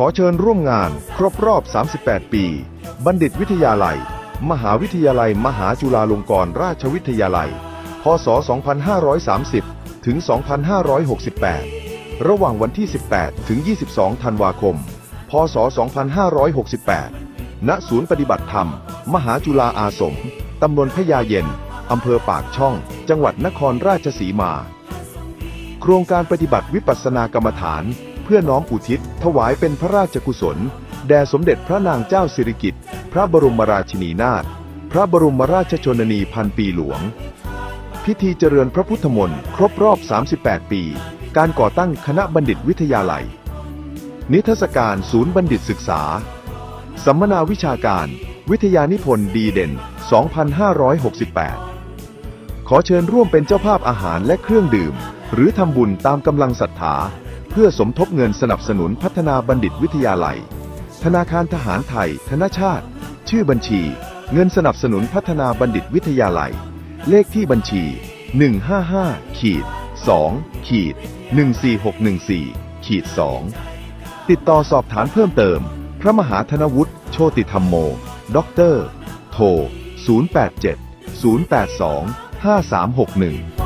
ขอเชิญร่วมงานครบรอบ 38 ปี บัณฑิตวิทยาลัย มหาวิทยาลัย มหาจุฬาลงกรณราชวิทยาลัย พศ 2530 ถึง 2568 ระหว่างวันที่ 18 ถึง 22 ธันวาคม พศ 2568 ณ ศูนย์ปฏิบัติธรรม มหาจุฬาอาสม ตำบลพญาเย็น อำเภอปากช่อง จังหวัดนครราชสีมา โครงการปฏิบัติวิปัสสนากรรมฐาน พื่อน้อมอุทิศ ถวายเป็นพระราชกุศล แด่สมเด็จพระนางเจ้าสิริกิติ์พระบรมราชินีนาถพระบรมราชชนนีพันปีหลวง พิธีเจริญพระพุทธมนต์ครบรอบ 38 ปี การก่อตั้งคณะบัณฑิตวิทยาลัย นิทรรศการศูนย์บัณฑิตศึกษา สัมมนาวิชาการ วิทยานิพนธ์ดีเด่น 2568 ขอเชิญร่วมเป็นเจ้าภาพอาหารและเครื่องดื่ม หรือทำบุญตามกำลังศรัทธา เพื่อสมทบเงินสนับสนุนพัฒนาบัณฑิตวิทยาลัย ธนาคารทหารไทย ธนชาติ ชื่อบัญชี เงินสนับสนุนพัฒนาบัณฑิตวิทยาลัย เลขที่บัญชี 155ขีด2ขีด14614ขีด2ติดต่อสอบถามเพิ่มเติม พระมหาธนวุฒิโชติธรรมโมด็อกเตอร์ โทร 087 082 5361